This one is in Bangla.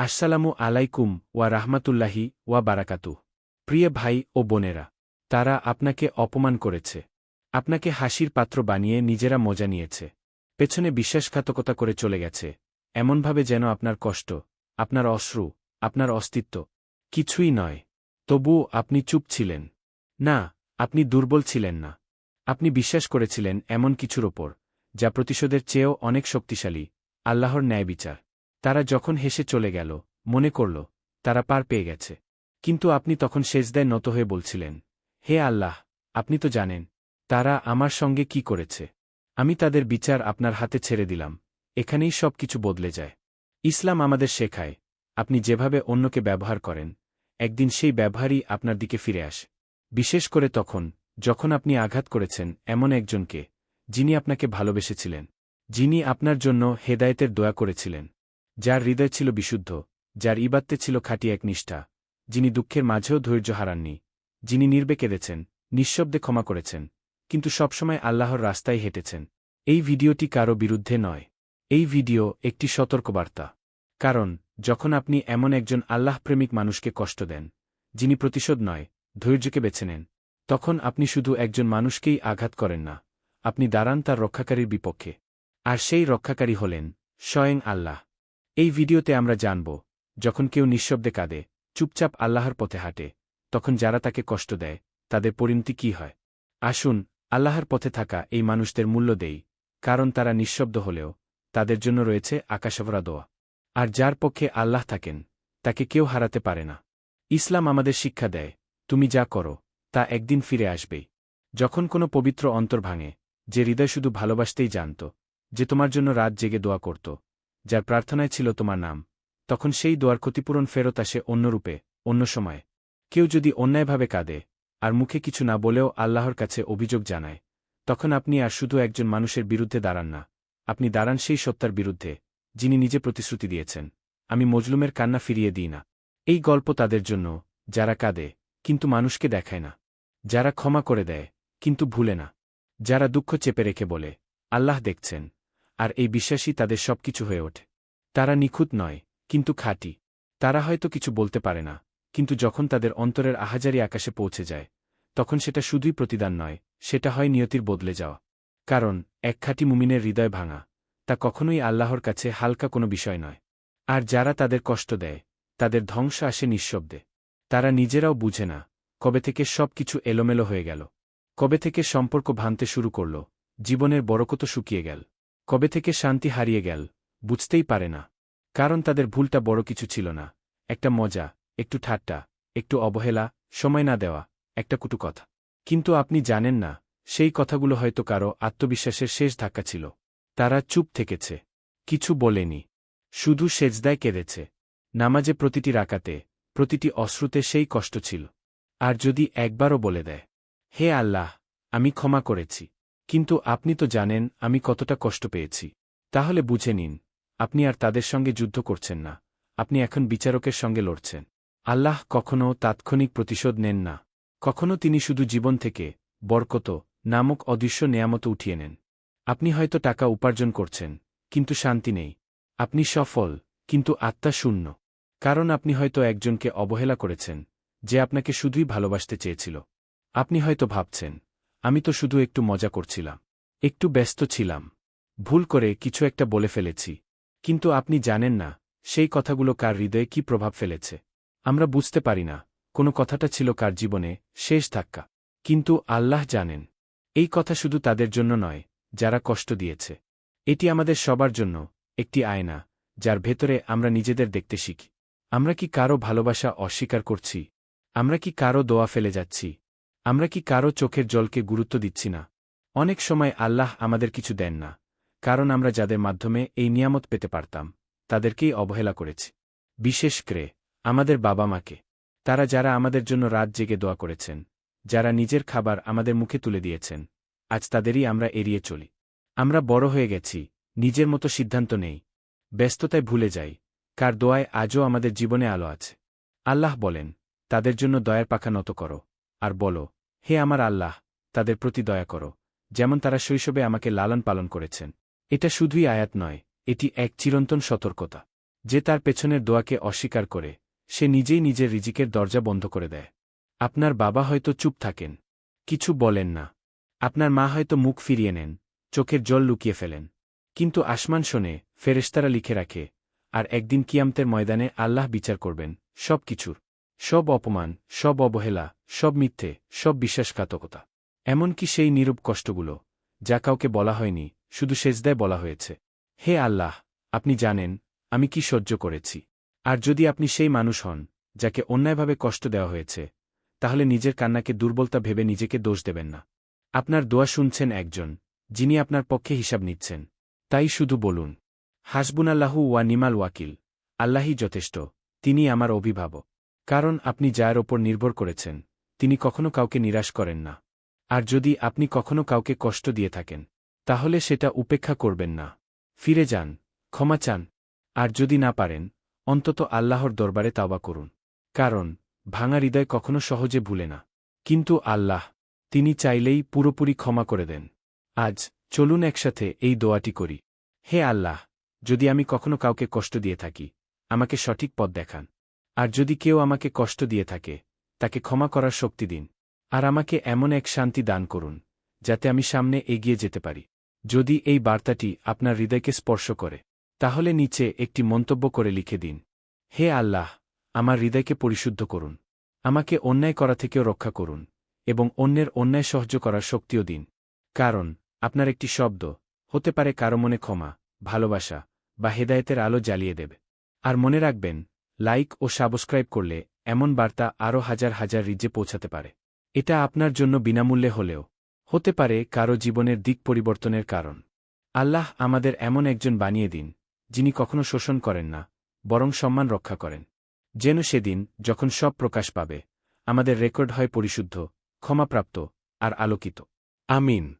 আসসালামু আলাইকুম ওয়া রাহমাতুল্লাহি ওয়া বারাকাতু প্রিয় ভাই ও বোনেরা, তারা আপনাকে অপমান করেছে। আপনাকে হাসির পাত্র বানিয়ে নিজেরা মজা নিয়েছে। পেছনে বিশ্বাসঘাতকতা করে চলে গেছে। এমনভাবে যেন আপনার কষ্ট, আপনার অশ্রু, আপনার অস্তিত্ব কিছুই নয়। তবুও আপনি চুপ ছিলেন। না, আপনি দুর্বল ছিলেন না। আপনি বিশ্বাস করেছিলেন এমন কিছুর ওপর, যা প্রতিশোধের চেয়েও অনেক শক্তিশালী, আল্লাহর ন্যায় বিচার তারা যখন হেসে চলে গেল, মনে করল, তারা পার পেয়ে গেছে। কিন্তু আপনি তখন সেজদায় নত হয়ে বলছিলেন, হে আল্লাহ, আপনি তো জানেন, তারা আমার সঙ্গে কি করেছে। আমি তাদের বিচার আপনার হাতে ছেড়ে দিলাম, এখানেই সব কিছু বদলে যায়। ইসলাম আমাদের শেখায়, আপনি যেভাবে অন্যকে ব্যবহার করেন, একদিন সেই ব্যবহারই আপনার দিকে ফিরে আসে। বিশেষ করে তখন, যখন আপনি আঘাত করেছেন এমন একজনকে, যিনি আপনাকে ভালোবেসেছিলেন, যিনি আপনার জন্য হেদায়েতের দয়া করেছিলেন। যার হৃদয় ছিল বিশুদ্ধ, যার ইবাত্তে ছিল খাঁটি এক নিষ্ঠা, যিনি দুঃখের মাঝেও ধৈর্য হারাননি, যিনি নির্বে কেঁদেছেন, নিঃশব্দে ক্ষমা করেছেন, কিন্তু সবসময় আল্লাহর রাস্তায় হেঁটেছেন। এই ভিডিওটি কারও বিরুদ্ধে নয়। এই ভিডিও একটি সতর্কবার্তা। কারণ, যখন আপনি এমন একজন আল্লাহপ্রেমিক মানুষকে কষ্ট দেন, যিনি প্রতিশোধ নয়, ধৈর্যকে বেছে নেন, তখন আপনি শুধু একজন মানুষকেই আঘাত করেন না, আপনি দাঁড়ান তার রক্ষাকারীর বিপক্ষে। আর সেই রক্ষাকারী হলেন স্বয়ং আল্লাহ। এই ভিডিওতে আমরা জানব, যখন কেউ নিঃশব্দে কাঁদে, চুপচাপ আল্লাহর পথে হাঁটে, তখন যারা তাকে কষ্ট দেয়, তাদের পরিণতি কি হয়? আসুন, আল্লাহর পথে থাকা এই মানুষদের মূল্য দেই, কারণ তারা নিঃশব্দ হলেও তাদের জন্য রয়েছে আকাশভরা দোয়া। আর যার পক্ষে আল্লাহ থাকেন, তাকে কেউ হারাতে পারে না। ইসলাম আমাদের শিক্ষা দেয়, তুমি যা করো, তা একদিন ফিরে আসবেই যখন কোনো পবিত্র অন্তর ভাঙে, যে হৃদয় শুধু ভালোবাসতেই জানত, যে তোমার জন্য রাত জেগে দোয়া করত যার প্রার্থনায় ছিল তোমার নাম। তখন সেই দোয়ার ক্ষতিপূরণ ফেরত আসে অন্যরূপে অন্য সময়ে। কেউ যদি অন্যায়ভাবে কাঁদে, আর মুখে কিছু না বলেও আল্লাহর কাছে অভিযোগ জানায়, তখন আপনি আর শুধু একজন মানুষের বিরুদ্ধে দাঁড়ান না। আপনি দাঁড়ান সেই সত্তার বিরুদ্ধে, যিনি নিজে প্রতিশ্রুতি দিয়েছেন। আমি মজলুমের কান্না ফিরিয়ে দিই না। এই গল্প তাদের জন্য, যারা কাঁদে, কিন্তু মানুষকে দেখায় না। যারা ক্ষমা করে দেয়, কিন্তু ভুলে না। যারা দুঃখ চেপে রেখে বলে, আল্লাহ দেখছেন। আর এই বিশ্বাসই তাদের সবকিছু হয়ে ওঠে। তারা নিখুঁত নয়, কিন্তু খাঁটি। তারা হয়তো কিছু বলতে পারে না, কিন্তু যখন তাদের অন্তরের আহাজারি আকাশে পৌঁছে যায়, তখন সেটা শুধুই প্রতিদান নয়, সেটা হয় নিয়তির বদলে যাওয়া। কারণ, এক খাঁটি মুমিনের হৃদয় ভাঙা, তা কখনোই আল্লাহর কাছে হালকা কোনো বিষয় নয়। আর যারা তাদের কষ্ট দেয়, তাদের ধ্বংস আসে নিঃশব্দে। তারা নিজেরাও বুঝে না, কবে থেকে সব কিছু এলোমেলো হয়ে গেল। কবে থেকে সম্পর্ক ভাঙতে শুরু করল, জীবনের বরকত শুকিয়ে গেল। কবে থেকে শান্তি হারিয়ে গেল, বুঝতেই পারে না। কারণ তাদের ভুলটা বড় কিছু ছিল না। একটা মজা, একটু ঠাট্টা, একটু অবহেলা, সময় না দেওয়া, একটা কুটু কথা। কিন্তু আপনি জানেন না, সেই কথাগুলো হয়তো কারও আত্মবিশ্বাসের শেষ ধাক্কা ছিল। তারা চুপ থেকেছে। কিছু বলেনি। শুধু সেজদায় কেঁদেছে। নামাজে প্রতিটি রাকাতে, প্রতিটি অশ্রুতে সেই কষ্ট ছিল। আর যদি একবারও বলে দেয়, হে আল্লাহ, আমি ক্ষমা করেছি। কিন্তু আপনি তো জানেন, আমি কতটা কষ্ট পেয়েছি। তাহলে বুঝে নিন, আপনি আর তাদের সঙ্গে যুদ্ধ করছেন না, আপনি এখন বিচারকের সঙ্গে লড়ছেন। আল্লাহ কখনও তাৎক্ষণিক প্রতিশোধ নেন না কখনও তিনি শুধু জীবন থেকে, বরকত নামক অদৃশ্য নেয়ামত উঠিয়ে নেন। আপনি হয়তো টাকা উপার্জন করছেন, কিন্তু শান্তি নেই। আপনি সফল, কিন্তু আত্মা শূন্য। কারণ আপনি হয়তো একজনকে অবহেলা করেছেন, যে আপনাকে শুধুই ভালোবাসতে চেয়েছিল। আপনি হয়তো ভাবছেন আমি তো শুধু একটু মজা করছিলাম। একটু ব্যস্ত ছিলাম। ভুল করে কিছু একটা বলে ফেলেছি। কিন্তু আপনি জানেন না, সেই কথাগুলো কার হৃদয়ে কি প্রভাব ফেলেছে। আমরা বুঝতে পারি না, কোনো কথাটা ছিল কার জীবনে শেষ ধাক্কা। কিন্তু আল্লাহ জানেন। এই কথা শুধু তাদের জন্য নয়, যারা কষ্ট দিয়েছে। এটি আমাদের সবার জন্য একটি আয়না, যার ভেতরে আমরা নিজেদের দেখতে শিখি। আমরা কি কারও ভালোবাসা অস্বীকার করছি? আমরা কি কারও দোয়া ফেলে যাচ্ছি? আমরা কি কারও চোখের জলকে গুরুত্ব দিচ্ছি না? অনেক সময় আল্লাহ আমাদের কিছু দেন না, কারণ আমরা যাদের মাধ্যমে এই নিয়ামত পেতে পারতাম, তাদেরকেই অবহেলা করেছি। বিশেষ করে আমাদের বাবা মাকে। তারা যারা আমাদের জন্য রাত জেগে দোয়া করেছেন, যারা নিজের খাবার আমাদের মুখে তুলে দিয়েছেন, আজ তাদেরই আমরা এড়িয়ে চলি। আমরা বড় হয়ে গেছি, নিজের মতো সিদ্ধান্ত নেই, ব্যস্ততায় ভুলে যাই, কার দোয়ায় আজও আমাদের জীবনে আলো আছে। আল্লাহ বলেন, তাদের জন্য দয়ার পাখা নত করো। আর বলো, হে আমার আল্লাহ, তাদের প্রতি দয়া করো, যেমন তারা শৈশবে আমাকে লালন পালন করেছেন। এটা শুধুই আয়াত নয়, এটি এক চিরন্তন সতর্কতা। যে তার পেছনের দোয়াকে অস্বীকার করে, সে নিজেই নিজের রিজিকের দরজা বন্ধ করে দেয়। আপনার বাবা হয়তো চুপ থাকেন। কিছু বলেন না। আপনার মা হয়তো মুখ ফিরিয়ে নেন, চোখের জল লুকিয়ে ফেলেন। কিন্তু আসমান শোনে, ফেরেশতারা লিখে রাখে, আর একদিন কিয়ামতের ময়দানে আল্লাহ বিচার করবেন সব কিছুর সব অপমান, সব অবহেলা, সব মিথ্যে, সব বিশ্বাসঘাতকতা। এমনকি সেই নীরব কষ্টগুলো, যা কাউকে বলা হয়নি, শুধু সেজদায় বলা হয়েছে। হে আল্লাহ, আপনি জানেন, আমি কি সহ্য করেছি। আর যদি আপনি সেই মানুষ হন, যাকে অন্যায়ভাবে কষ্ট দেওয়া হয়েছে, তাহলে নিজের কান্নাকে দুর্বলতা ভেবে নিজেকে দোষ দেবেন না। আপনার দোয়া শুনছেন একজন, যিনি আপনার পক্ষে হিসাব নিচ্ছেন। তাই শুধু বলুন, হাসবুনাল্লাহু ওয়া নিমাল ওয়াকিল, আল্লাহই যথেষ্ট তিনি আমার অভিভাবক। কারণ আপনি যার ওপর নির্ভর করেছেন, তিনি কখনো কাউকে নিরাশ করেন না। আর যদি আপনি কখনো কাউকে কষ্ট দিয়ে থাকেন, তাহলে সেটা উপেক্ষা করবেন না। ফিরে যান, ক্ষমা চান, আর যদি না পারেন, অন্তত আল্লাহর দরবারে তাওবা করুন। কারণ, ভাঙা হৃদয় কখনো সহজে ভুলে না। কিন্তু আল্লাহ, তিনি চাইলেই পুরোপুরি ক্ষমা করে দেন। আজ, চলুন একসাথে এই দোয়াটি করি। হে আল্লাহ, যদি আমি কখনো কাউকে কষ্ট দিয়ে থাকি, আমাকে সঠিক পথ দেখান। আর যদি কেউ আমাকে কষ্ট দিয়ে থাকে, তাকে ক্ষমা করার শক্তি দিন। আর আমাকে এমন এক শান্তি দান করুন, যাতে আমি সামনে এগিয়ে যেতে পারি। যদি এই বার্তাটি আপনার হৃদয়কে স্পর্শ করে, তাহলে নিচে একটি মন্তব্য করে লিখে দিন। হে আল্লাহ, আমার হৃদয়কে পরিশুদ্ধ করুন। আমাকে অন্যায় করা থেকেও রক্ষা করুন এবং অন্যের অন্যায় সহ্য করার শক্তিও দিন। কারণ, আপনার একটি শব্দ হতে পারে কারও মনে ক্ষমা, ভালোবাসা বা হেদায়েতের আলো জ্বালিয়ে দেবে। আর মনে রাখবেন লাইক ও সাবস্ক্রাইব করলে এমন বার্তা আরও হাজার হাজার রিজে পৌঁছাতে পারে। এটা আপনার জন্য বিনামূল্যে হলেও হতে পারে কারও জীবনের দিক পরিবর্তনের কারণ। আল্লাহ আমাদের এমন একজন বানিয়ে দিন, যিনি কখনো শোষণ করেন না, বরং সম্মান রক্ষা করেন। যেন সেদিন, যখন সব প্রকাশ পাবে, আমাদের রেকর্ড হয় পরিশুদ্ধ, ক্ষমাপ্রাপ্ত আর আলোকিত। আমিন।